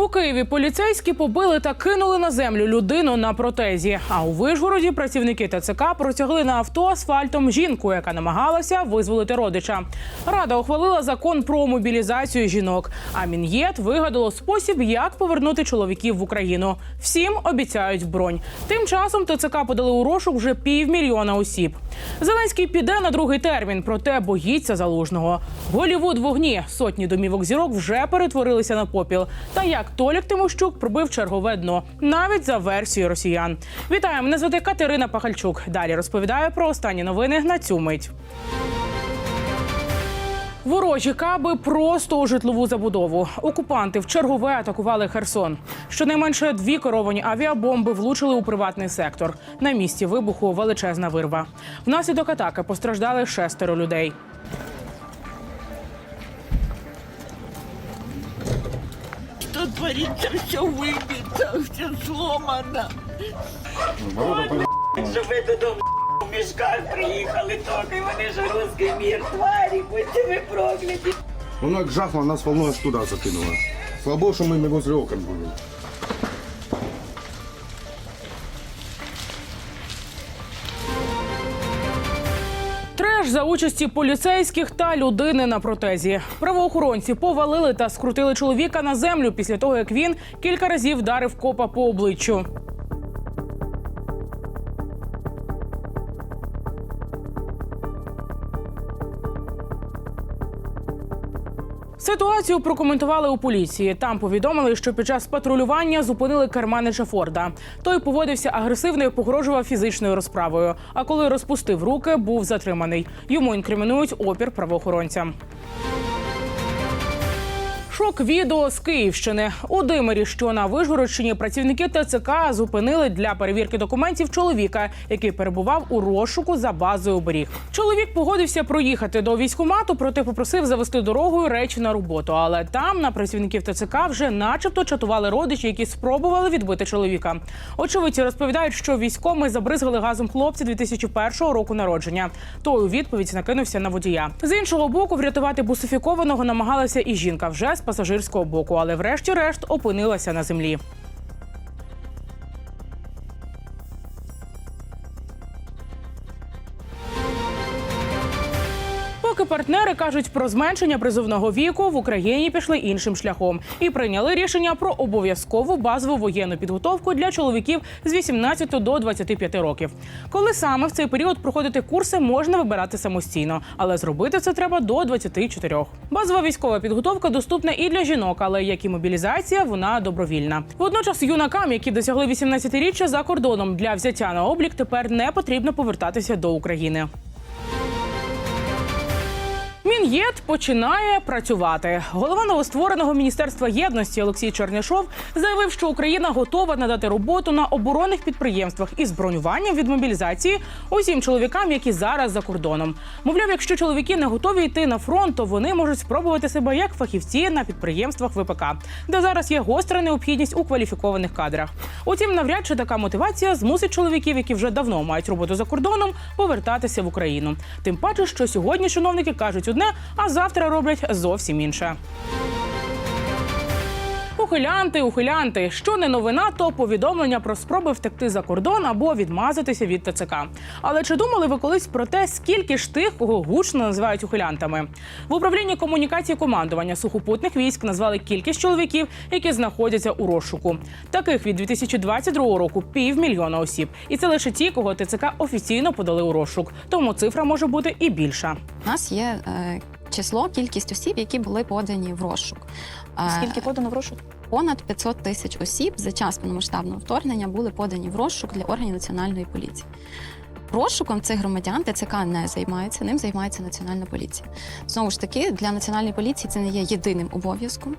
У Києві поліцейські побили та кинули на землю людину на протезі. А у Вишгороді працівники ТЦК протягли на авто асфальтом жінку, яка намагалася визволити родича. Рада ухвалила закон про мобілізацію жінок. А Мін'єт вигадало спосіб, як повернути чоловіків в Україну. Всім обіцяють бронь. Тим часом ТЦК подали у розшук вже півмільйона осіб. Зеленський піде на другий термін, проте боїться залужного. Голівуд в огні. Сотні домівок зірок вже перетворилися на попіл. Та як Толік Тимощук пробив чергове дно, навіть за версією росіян. Вітаю, мене звати Катерина Пахальчук. Далі розповідаю про останні новини на цю мить. Ворожі каби просто у житлову забудову. Окупанти в чергове атакували Херсон. Щонайменше дві керовані авіабомби влучили у приватний сектор. На місці вибуху величезна вирва. Внаслідок атаки постраждали шестеро людей. Что все выбито, все сломано. Що ви додому в мішках приїхали тільки, вони ж русський мір, тварі, будьте ви прокляті. Воно як жахло, нас волною туди закинуло. Слава Богу, що ми не возле окон були. За участі поліцейських та людини на протезі. Правоохоронці повалили та скрутили чоловіка на землю після того, як він кілька разів вдарив копа по обличчю. Ситуацію прокоментували у поліції. Там повідомили, що під час патрулювання зупинили керманича Форда. Той поводився агресивно і погрожував фізичною розправою. А коли розпустив руки, був затриманий. Йому інкримінують опір правоохоронцям. Шок відео з Київщини у Димирі, що на Вишгородщині працівники ТЦК зупинили для перевірки документів чоловіка, який перебував у розшуку за базою оберіг. Чоловік погодився проїхати до військкомату, проте попросив завести дорогою речі на роботу. Але там на працівників ТЦК вже, начебто, чатували родичі, які спробували відбити чоловіка. Очевидці розповідають, що військоми забризгали газом хлопця 2001 року народження. Той у відповідь накинувся на водія. З іншого боку, врятувати бусифікованого намагалася і жінка вже з пасажирського боку, але врешті-решт опинилася на землі. Партнери кажуть про зменшення призовного віку, в Україні пішли іншим шляхом і прийняли рішення про обов'язкову базову воєнну підготовку для чоловіків з 18 до 25 років. Коли саме в цей період проходити курси можна вибирати самостійно, але зробити це треба до 24. Базова військова підготовка доступна і для жінок, але як і мобілізація, вона добровільна. Водночас юнакам, які досягли 18-річчя за кордоном для взяття на облік, тепер не потрібно повертатися до України. Мін'єд починає працювати. Голова новоствореного міністерства єдності Олексій Чернишов заявив, що Україна готова надати роботу на оборонних підприємствах із бронюванням від мобілізації усім чоловікам, які зараз за кордоном. Мовляв, якщо чоловіки не готові йти на фронт, то вони можуть спробувати себе як фахівці на підприємствах ВПК, де зараз є гостра необхідність у кваліфікованих кадрах. Утім, навряд чи така мотивація змусить чоловіків, які вже давно мають роботу за кордоном, повертатися в Україну. Тим паче, що сьогодні чиновники кажуть одне, а завтра роблять зовсім інше. Ухилянти, ухилянти. Що не новина, то повідомлення про спроби втекти за кордон або відмазатися від ТЦК. Але чи думали ви колись про те, скільки ж тих, кого гучно називають ухилянтами? В управлінні комунікації командування сухопутних військ назвали кількість чоловіків, які знаходяться у розшуку. Таких від 2022 року півмільйона осіб. І це лише ті, кого ТЦК офіційно подали у розшук. Тому цифра може бути і більша. У нас є е, число, кількість осіб, які були подані в розшук. Е, Скільки подано в розшук? Понад 500 тисяч осіб за час повномасштабного вторгнення були подані в розшук для органів національної поліції. Розшуком цих громадян ТЦК не займається, ним займається національна поліція. Знову ж таки, для національної поліції це не є єдиним обов'язком.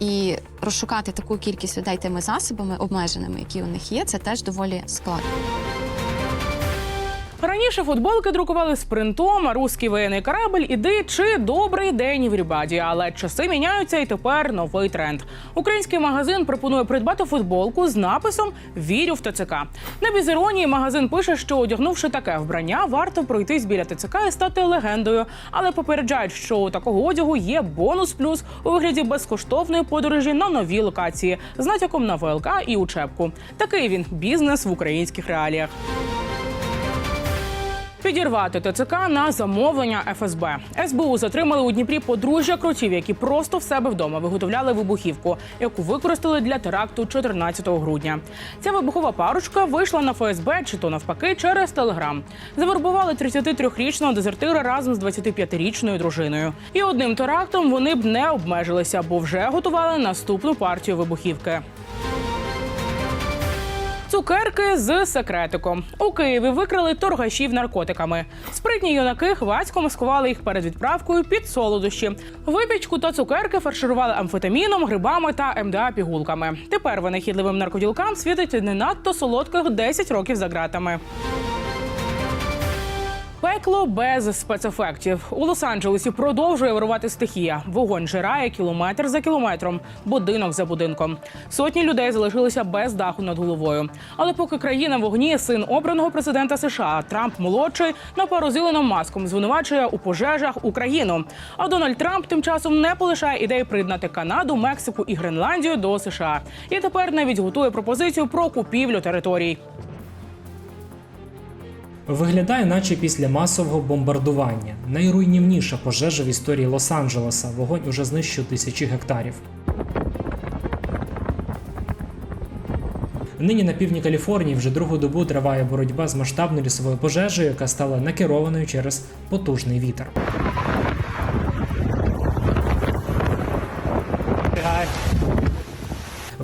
І розшукати таку кількість людей тими засобами обмеженими, які у них є, це теж доволі складно. Раніше футболки друкували з принтом, русський воєнний корабль, іди чи добрий день в Рібаді. Але часи міняються, і тепер новий тренд. Український магазин пропонує придбати футболку з написом Вірю в ТЦК. Не без іронії магазин пише, що одягнувши таке вбрання, варто пройтись біля ТЦК і стати легендою. Але попереджають, що у такого одягу є бонус плюс у вигляді безкоштовної подорожі на нові локації з натяком на ВЛК і учебку. Такий він бізнес в українських реаліях. Підірвати ТЦК на замовлення ФСБ. СБУ затримали у Дніпрі подружжя кротів, які просто в себе вдома виготовляли вибухівку, яку використали для теракту 14 грудня. Ця вибухова парочка вийшла на ФСБ чи то навпаки через телеграм. Завербували 33-річного дезертира разом з 25-річною дружиною. І одним терактом вони б не обмежилися, бо вже готували наступну партію вибухівки. Цукерки з секретиком у Києві викрали торгашів наркотиками. Спритні юнаки хвацько маскували їх перед відправкою під солодощі. Випічку та цукерки фарширували амфетаміном, грибами та МДА пігулками. Тепер винахідливим наркоділкам світить не надто солодких 10 років за ґратами. Пекло без спецефектів у Лос-Анджелесі продовжує вирувати стихія. Вогонь жирає кілометр за кілометром, будинок за будинком. Сотні людей залишилися без даху над головою. Але поки країна вогні, син обраного президента США Трамп молодший на пару з Ілоном Маском звинувачує у пожежах Україну. А Дональд Трамп тим часом не полишає ідеї приєднати Канаду, Мексику і Гренландію до США. І тепер навіть готує пропозицію про купівлю територій. Виглядає, наче після масового бомбардування. Найруйнівніша пожежа в історії Лос-Анджелеса. Вогонь уже знищив тисячі гектарів. Нині на півдні Каліфорнії вже другу добу триває боротьба з масштабною лісовою пожежею, яка стала накерованою через потужний вітер.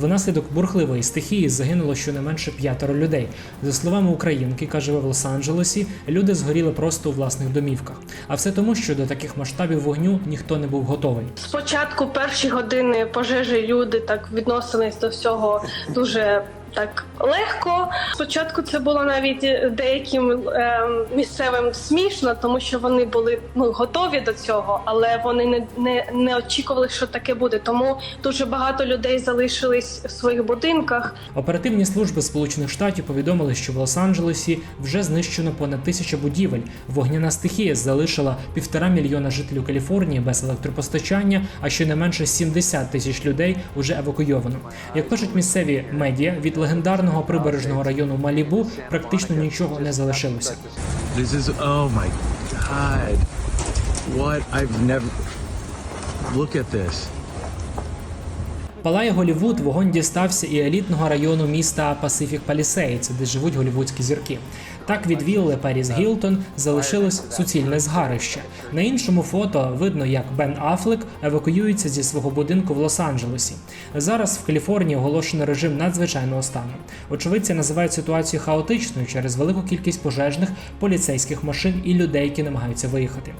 Внаслідок бурхливої стихії загинуло щонайменше п'ятеро людей. За словами українки, яка живе в Лос-Анджелесі, люди згоріли просто у власних домівках. А все тому, що до таких масштабів вогню ніхто не був готовий. Спочатку перші години пожежі люди так відносились до всього дуже так легко. Спочатку це було навіть деяким е, місцевим смішно, тому що вони були ну готові до цього, але вони не, не, не очікували, що таке буде. Тому дуже багато людей залишились в своїх будинках. Оперативні служби Сполучених Штатів повідомили, що в Лос-Анджелесі вже знищено понад тисяча будівель. Вогняна стихія залишила півтора мільйона жителів Каліфорнії без електропостачання, а щонайменше 70 тисяч людей уже евакуйовано. Як пишуть місцеві медіа, від легендарного прибережного району Малібу практично нічого не залишилося. This is oh my god. What I've never look at this. Палає Голівуд, вогонь дістався і елітного району міста Пасифік Palisades, де живуть голівудські зірки. Так від вілли Періс Гілтон залишилось суцільне згарище. На іншому фото видно, як Бен Афлек евакуюється зі свого будинку в Лос-Анджелесі. Зараз в Каліфорнії оголошено режим надзвичайного стану. Очевидці називають ситуацію хаотичною через велику кількість пожежних, поліцейських машин і людей, які намагаються виїхати.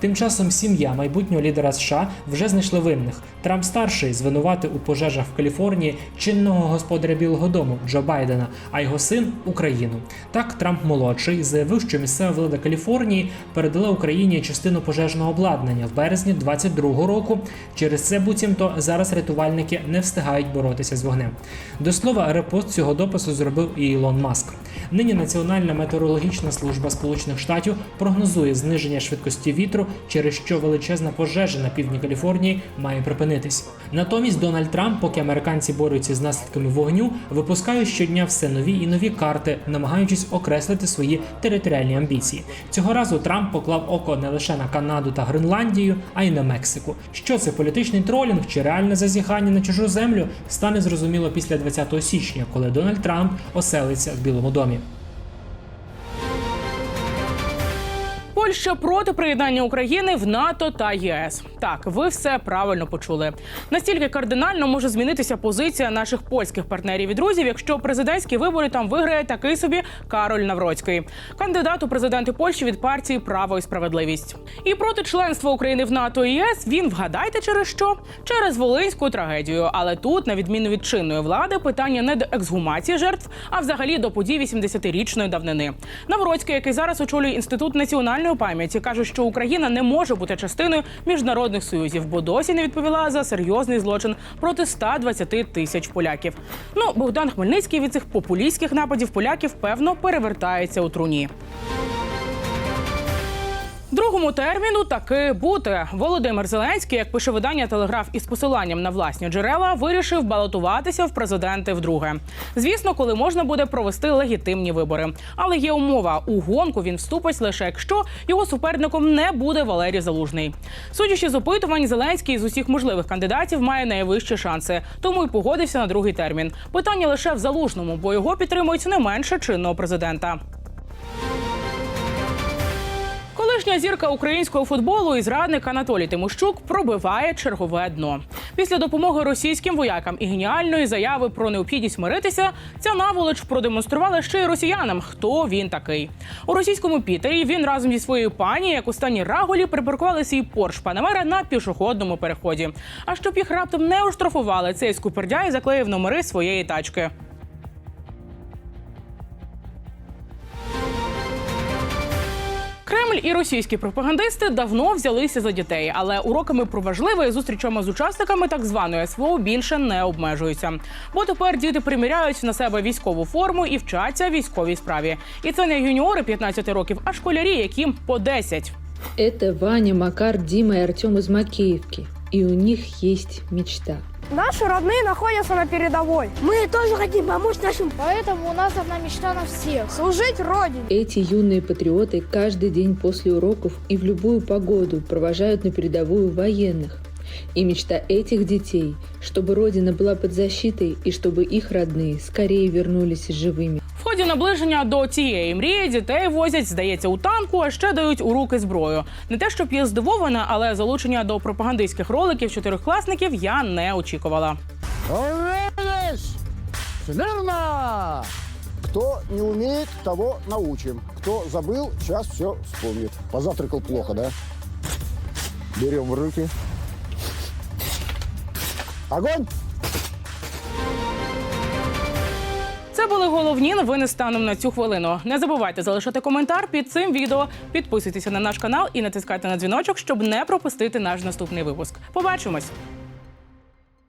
Тим часом сім'я майбутнього лідера США вже знайшли винних. Трамп старший звинуватив у пожежах в Каліфорнії чинного господаря Білого Дому Джо Байдена, а його син Україну. Так Трамп молодший заявив, що місцева влада Каліфорнії передала Україні частину пожежного обладнання в березні 22-го року. Через це буцімто зараз рятувальники не встигають боротися з вогнем. До слова, репост цього допису зробив і Ілон Маск. Нині Національна метеорологічна служба Сполучених Штатів прогнозує зниження швидкості вітру, через що величезна пожежа на півдні Каліфорнії має припинитись. Натомість Дональд Трамп, поки американці борються з наслідками вогню, випускає щодня все нові і нові карти, намагаючись окреслити свої територіальні амбіції. Цього разу Трамп поклав око не лише на Канаду та Гренландію, а й на Мексику. Що це політичний тролінг чи реальне зазіхання на чужу землю, стане зрозуміло після 20 січня, коли Дональд Трамп оселиться в Білому домі. Польща проти приєднання України в НАТО та ЄС. Так, ви все правильно почули. Настільки кардинально може змінитися позиція наших польських партнерів і друзів, якщо президентські вибори там виграє такий собі Кароль Навроцький, кандидат у президенти Польщі від партії Право і справедливість. І проти членства України в НАТО і ЄС він вгадайте через що? Через волинську трагедію. Але тут, на відміну від чинної влади, питання не до ексгумації жертв, а взагалі до подій 80-річної давнини. Навроцький, який зараз очолює інститут національної пам'яті, каже, що Україна не може бути частиною міжнародних союзів, бо досі не відповіла за серйозний злочин проти 120 тисяч поляків. Ну, Богдан Хмельницький від цих популістських нападів поляків певно перевертається у труні. Другому терміну таки бути. Володимир Зеленський, як пише видання Телеграф із посиланням на власні джерела, вирішив балотуватися в президенти вдруге. Звісно, коли можна буде провести легітимні вибори. Але є умова: у гонку він вступить лише якщо його суперником не буде Валерій Залужний. Судячи з опитувань, Зеленський з усіх можливих кандидатів має найвищі шанси, тому й погодився на другий термін. Питання лише в залужному, бо його підтримують не менше чинного президента. Колишня зірка українського футболу і зрадник Анатолій Тимощук пробиває чергове дно. Після допомоги російським воякам і геніальної заяви про необхідність миритися, ця наволоч продемонструвала ще й росіянам, хто він такий. У російському Пітері він разом зі своєю пані, як у стані Раголі, припаркували свій Порш Панамера на пішохідному переході. А щоб їх раптом не оштрафували, цей скупердяй заклеїв номери своєї тачки. Кремль і російські пропагандисти давно взялися за дітей, але уроками про важливе зустрічами з учасниками так званої СВО більше не обмежуються. Бо тепер діти приміряють на себе військову форму і вчаться військовій справі. І це не юніори 15 років, а школярі, яким по 10. Это Ваня, Макар, Дима и Артем из Макеевки. И у них есть мечта. Наши родные находятся на передовой. Мы тоже хотим помочь нашим. Поэтому у нас одна мечта на всех. Служить Родине. Эти юные патриоты каждый день после уроков и в любую погоду провожают на передовую военных. И мечта этих детей, чтобы Родина была под защитой и чтобы их родные скорее вернулись живыми. В ході наближення до цієї мрії дітей возять, здається, у танку, а ще дають у руки зброю. Не те, щоб я здивована, але залучення до пропагандистських роликів чотирьохкласників я не очікувала. Смирно! Кто не умеет, того научим. Кто забыл, сейчас все вспомнит. Позавтракал плохо, да? Берем в руки. Огонь! Це були головні новини станом на цю хвилину. Не забувайте залишати коментар під цим відео, підписуйтеся на наш канал і натискайте на дзвіночок, щоб не пропустити наш наступний випуск. Побачимось!